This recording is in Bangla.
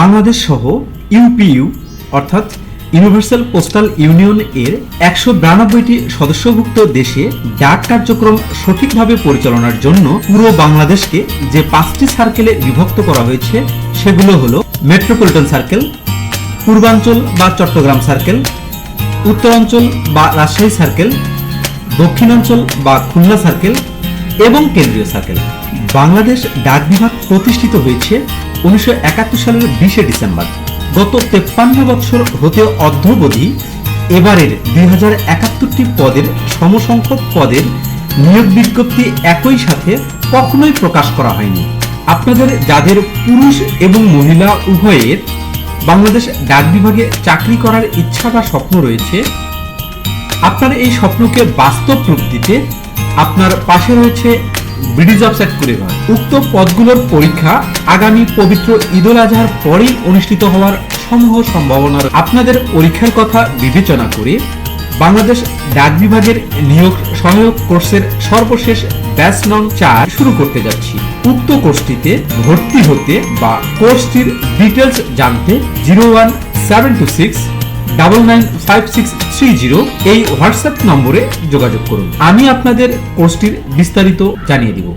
বাংলাদেশ সহ ইউপিইউ, অর্থাৎ ইউনিভার্সাল পোস্টাল ইউনিয়ন এর একশো বিরানব্বইটি সদস্যভুক্ত দেশে ডাক কার্যক্রম সঠিকভাবে পরিচালনার জন্য পুরো বাংলাদেশকে যে পাঁচটি সার্কেলে বিভক্ত করা হয়েছে, সেগুলো হলো মেট্রোপলিটন সার্কেল পূর্বাঞ্চল বা চট্টগ্রাম সার্কেল উত্তরাঞ্চল বা রাজশাহী সার্কেল দক্ষিণাঞ্চল বা খুলনা সার্কেল এবং কেন্দ্রীয় সার্কেল বাংলাদেশ ডাক বিভাগ প্রতিষ্ঠিত হয়েছে উনিশশো একাত্তর সালের বিশে ডিসেম্বর, গত তেপ্পান্ন বছর হতে অদ্যবধি এবারের দুই হাজার একাত্তরটি পদের সমসংখ্যক পদের নিয়োগ বিজ্ঞপ্তি একই সাথে কখনোই প্রকাশ করা হয়নি। আপনাদের যাদের পুরুষ এবং মহিলা উভয়ের বাংলাদেশ ডাক বিভাগে চাকরি করার ইচ্ছা বা স্বপ্ন রয়েছে, আপনার এই স্বপ্নকে বাস্তব রূপ দিতে আপনার পাশে রয়েছে ব্রিটিশ অফসেট কুরিয়ার উক্ত পদগুলোর পরীক্ষা আগামী পবিত্র ঈদুল আজহার পরেই অনুষ্ঠিত হওয়ার সমূহ সম্ভাবনা আপনাদের পরীক্ষার কথা বিবেচনা করে বাংলাদেশ ডাক বিভাগের নিয়োগ সহায়ক কোর্সের সর্বশেষ ব্যাচ নং চার শুরু করতে যাচ্ছি। উক্ত কোর্সটিতে ভর্তি হতে বা কোর্সটির ডিটেলস জানতে zero one seven two six double nine five six three zero এই হোয়াটসঅ্যাপ নম্বরে যোগাযোগ করুন। আমি আপনাদের কোর্সটির বিস্তারিত জানিয়ে দিব।